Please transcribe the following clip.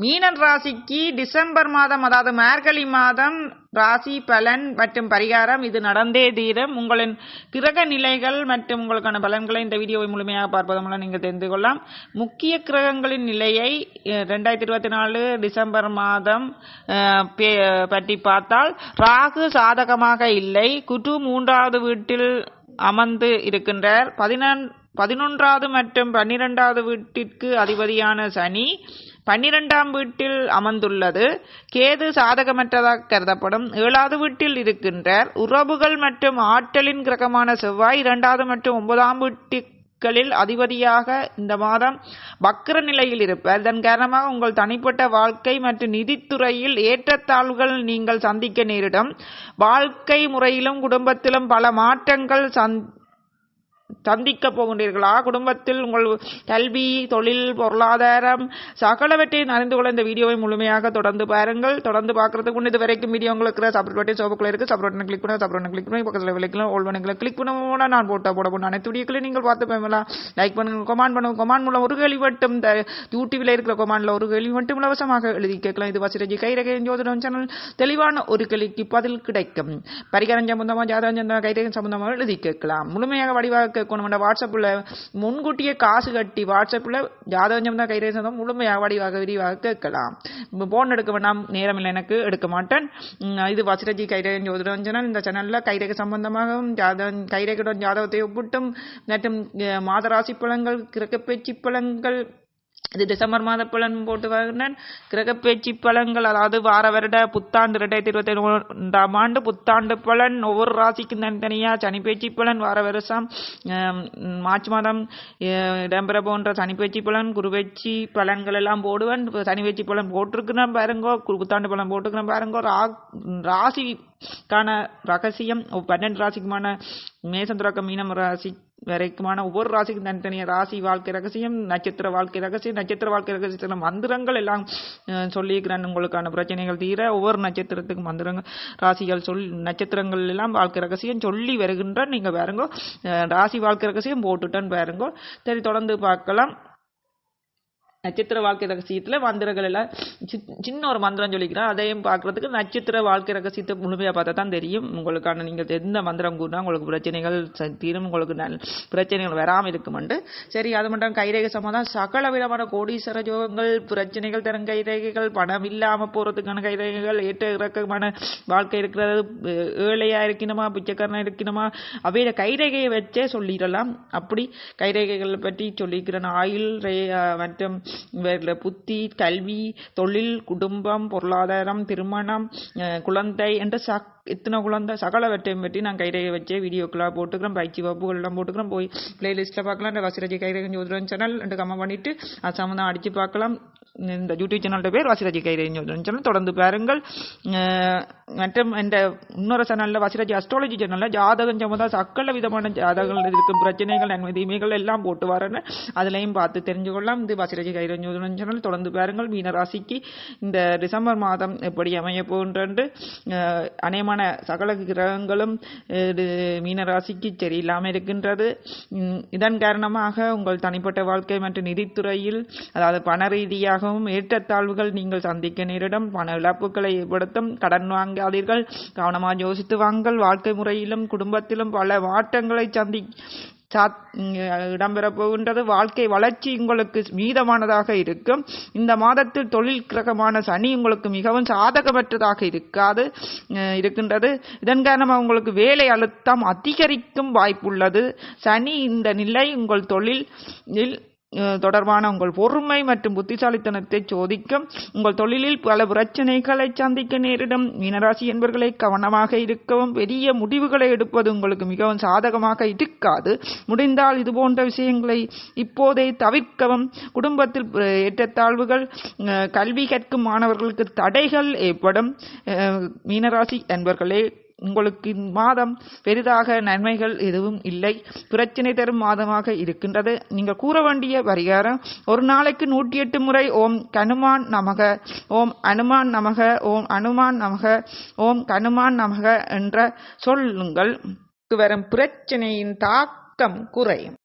மீனன் ராசிக்கு டிசம்பர் மாதம் அதாவது மார்கழி மாதம் ராசி பலன் மற்றும் பரிகாரம் இது நடந்தே தீரும். உங்களின் கிரக நிலைகள் மற்றும் உங்களுக்கான பலன்களை இந்த வீடியோவை முழுமையாக பார்ப்பதன் மூலம் நீங்கள் தெரிந்து கொள்ளலாம். முக்கிய கிரகங்களின் நிலையை ரெண்டாயிரத்தி இருபத்தி நாலு டிசம்பர் மாதம் பே- பற்றி பார்த்தால் ராகு சாதகமாக இல்லை. குட்டு மூன்றாவது வீட்டில் அமர்ந்து இருக்கின்றார். பதினொன் பதினொன்றாவது மற்றும் பன்னிரெண்டாவது வீட்டிற்கு அதிபதியான சனி. பன்னிரெண்டாம் வீட்டில் அமர்ந்துள்ளது. கேது சாதகமற்றதாக கருதப்படும். ஏழாவது வீட்டில் இருக்கின்றார். உறவுகள் மற்றும் ஆற்றலின் கிரகமான செவ்வாய் இரண்டாவது மற்றும் ஒன்பதாம் வீட்டுகளில் அதிபதியாக இந்த மாதம் வக்கர நிலையில் இருப்பார். இதன் காரணமாக உங்கள் தனிப்பட்ட வாழ்க்கை மற்றும் நிதித்துறையில் ஏற்றத்தாழ்வுகள் நீங்கள் சந்திக்க நேரிடும். வாழ்க்கை முறையிலும் குடும்பத்திலும் பல மாற்றங்கள் சந் சந்திக்க போகின்றீர்களா. குடும்பத்தில் உங்கள் கல்வி தொழில் பொருளாதாரம் சகலவற்றையும் அறிந்து கொள்ள இந்த வீடியோவை முழுமையாக தொடர்ந்து பாருங்கள். தொடர்ந்து பார்க்கறதுக்கு முன் இது வரைக்கும் வீடியோ உங்களுக்கு சப்ரேட் பட்டி சோப்புக்குள்ள இருக்கு. சப்ரேட் கிளிக் பண்ண சப்ரேட் கிளிக் பண்ணி பக்கத்தில் விலைக்கலாம் ஓல் பண்ணிக்கல கிளிக் பண்ண நான் போட்டோ போட போன அனைத்து வீடியோக்களையும் நீங்கள் பார்த்து போயிடலாம் லைக் பண்ணுங்க கொமான் பண்ணுங்க. கொமான் மூலம் ஒரு கேள்வி மட்டும் இந்த யூடியூபில் இருக்கிற கமெண்ட்ல ஒரு கேள்வி மட்டும் இலவசமாக எழுதி கேட்கலாம். இது வசிரஜி கைரகை ஜோதிடம் சேனல் தெளிவான ஒரு கேள்விக்கு பதில் கிடைக்கும். பரிகாரம் சம்பந்தமாக ஜாதகம் சம்பந்தமாக கைரகம் சம்பந்தமாக எழுதி கேட்கலாம். முழுமையாக வடிவாக கேட்கணும். வாட்ஸ்அப்பில் முன்கூட்டியே காசு கட்டி வாட்ஸ்அப்பில் ஜாதகம் தான் கைரகம் சம்பந்தம் முழுமையாக வடிவாக விரிவாக கேட்கலாம். போன் எடுக்க வேண்டாம் நேரம் இல்லை எனக்கு. எடுக்க மாட்டேன். இது வசிரஜி கைரேகன் ஜோதிடம் சேனல் இந்த சேனலில் கைரேக சம்பந்தமாகவும் ஜாதகம் கைரேகடன் ஜாதகத்தை ஒப்பிட்டும். மற்றும் மாதராசி மாத ராசி பலன்கள் கிரகப்பேச்சு பழங்கள் இது டிசம்பர் மாத பலன் போட்டு வருகிறேன் கிரகப்பேச்சு பலன்கள் அதாவது வார வருட புத்தாண்டு ரெண்டாயிரத்தி இருபத்தி ஒன்றாம் ஆண்டு புத்தாண்டு பலன் ஒவ்வொரு ராசிக்கும் தனித்தனியாக சனிப்பேச்சு பலன் வார வருஷம் மார்ச் மாதம் இடம்பெற போன்ற சனிப்பேச்சு பலன் குருவேச்சி பலன்கள் எல்லாம் போடுவேன். இப்ப சனிப்பேச்சு பலன் போட்டிருக்கிறேன் பாருங்கோ புத்தாண்டு பலன் போட்டிருக்கிறேன் பாருங்கோ. ரா- ராசிக்கான ரகசியம் பன்னெண்டு ராசிக்குமான மேசம் மீனம் ராசி வரைக்குமான ஒவ்வொரு ராசிக்கும் தனித்தனிய ராசி வாழ்க்கை ரகசியம் நட்சத்திர வாழ்க்கை ரகசியம் நட்சத்திர வாழ்க்கை ரகசியத்தில் மந்திரங்கள் எல்லாம் சொல்லியிருக்கிறேன். உங்களுக்கான பிரச்சனைகள் தீர ஒவ்வொரு நட்சத்திரத்துக்கும் மந்திரங்கள் ராசிகள் சொல் நட்சத்திரங்கள் எல்லாம் வாழ்க்கை ரகசியம் சொல்லி வருகின்ற நீங்கள் பாருங்க. ராசி வாழ்க்கை ரகசியம் போட்டுட்டேன்னு பாருங்க. சரி தொடர்ந்து பார்க்கலாம். நட்சத்திர வாழ்க்கை ரகசியத்தில் மந்திரங்கள் எல்லாம் சின்ன ஒரு மந்திரம் சொல்லிக்கிறேன். அதையும் பார்க்கறதுக்கு நட்சத்திர வாழ்க்கை ரகசியத்தை முழுமையாக பார்த்தா தான் தெரியும். உங்களுக்கான நீங்கள் எந்த மந்திரம் கூறினா உங்களுக்கு பிரச்சனைகள் ச- தீரும். உங்களுக்கு நல் பிரச்சனைகள் வராமல் இருக்குமெண்டு. சரி அது மட்டும் கைரேகை சமாதம் சகல விதமான கோடீஸ்வர யோகங்கள் பிரச்சனைகள் தரும் கைரேகைகள் பணம் இல்லாமல் போகிறதுக்கான கைரேகைகள் ஏற்ற இறக்கமான வாழ்க்கை இருக்கிறது ஏழையாக இருக்கணுமா பிச்சைக்காரனாக இருக்கணுமா? அவையில கைரேகையை வச்சே சொல்லிடலாம். அப்படி கைரேகைகளை பற்றி சொல்லிக்கிறேன். ஆயுள் ரே- மற்றும் புத்தி கல்வி தொழில் குடும்பம் பொருளாதாரம் திருமணம் குழந்தை என்ற சக் இத்தனை குழந்தை சகலவற்றையும் பற்றி நான் கைரேகை வச்சே வீடியோக்கெல்லாம் போட்டுக்கிறேன் பயிற்சி வகுப்புகள் எல்லாம் போட்டுக்கிறேன் போய் பிளேலிஸ்ட்டில் பார்க்கலாம். இந்த வசிரஜி கைரேகை ஜோதிடம் சேனல் ரெண்டு கம்ம பண்ணிவிட்டு அது சம்மந்தம் அடிச்சு பார்க்கலாம். இந்த யூடியூப் சேனலோட பேர் வாசிராஜி கைரேகை சேனல் தொடர்ந்து பாருங்கள். மற்றும் இந்த இன்னொரு சேனலில் வாசிராஜி அஸ்ட்ராலஜி சேனலில் ஜாதகம் சம்மந்தம் சக்கல விதமான ஜாதகங்கள் இருக்கும். பிரச்சனைகள் நன்மை தீமைகள் எல்லாம் போட்டு வரேன். அதுலேயும் பார்த்து தெரிஞ்சு கொள்ளலாம். இது வாசிராஜி கைரேகை சேனல் தொடர்ந்து பாருங்கள். மீனராசிக்கு இந்த டிசம்பர் மாதம் எப்படி அமைய போகின்றது? அநேகமான சகல கிரகங்களும் மீனராசிக்கு இது சரியில்லாமல் இருக்கின்றது. இதன் காரணமாக உங்கள் தனிப்பட்ட வாழ்க்கை மற்றும் நிதித்துறையில் அதாவது பண ரீதியாக மிகவும் ஏற்றத்தாழ்வுகள் நீங்கள் சந்திக்க நேரிடும். பண இழப்புகளை ஏற்படுத்தும். கடன் வாங்காதீர்கள். கவனமாக யோசித்து வாங்கள் வாழ்க்கை முறையிலும் குடும்பத்திலும் பல மாற்றங்களை சந்தி சாத் இடம்பெறப் போகின்றது வாழ்க்கை வளர்ச்சி உங்களுக்கு மீதமானதாக இருக்கும். இந்த மாதத்தில் தொழில் கிரகமான சனி உங்களுக்கு மிகவும் சாதகமற்றதாக இருக்காது இருக்கின்றது. இதன் காரணமாக உங்களுக்கு வேலை அழுத்தம் அதிகரிக்கும் வாய்ப்புள்ளது. சனி இந்த நிலை உங்கள் தொழிலில் தொடர்பான உங்கள் பொறுமை மற்றும் புத்திசாலித்தனத்தை சோதிக்கும். உங்கள் தொழிலில் பல பிரச்சனைகளை சந்திக்க நேரிடும். மீனராசி என்பர்களை கவனமாக இருக்கவும் பெரிய முடிவுகளை எடுப்பது உங்களுக்கு மிகவும் சாதகமாக இருக்காது. முடிந்தால் இது போன்ற விஷயங்களை இப்போதே தவிர்க்கவும். குடும்பத்தில் ஏற்றத்தாழ்வுகள் கல்வி கற்கும் மாணவர்களுக்கு தடைகள் ஏற்படும். மீனராசி என்பர்களே உங்களுக்கு மாதம் பெரிதாக நன்மைகள் எதுவும் இல்லை. பிரச்சனை தரும் மாதமாக இருக்கின்றது. நீங்கள் கூற வேண்டிய பரிகாரம் ஒரு நாளைக்கு நூற்றி எட்டு முறை ஓம் கனுமான் நமக ஓம் அனுமான் நமக ஓம் அனுமான் நமக ஓம் கனுமான் நமக என்ற சொல்லுங்கள். வரும் பிரச்சனையின் தாக்கம் குறையும்.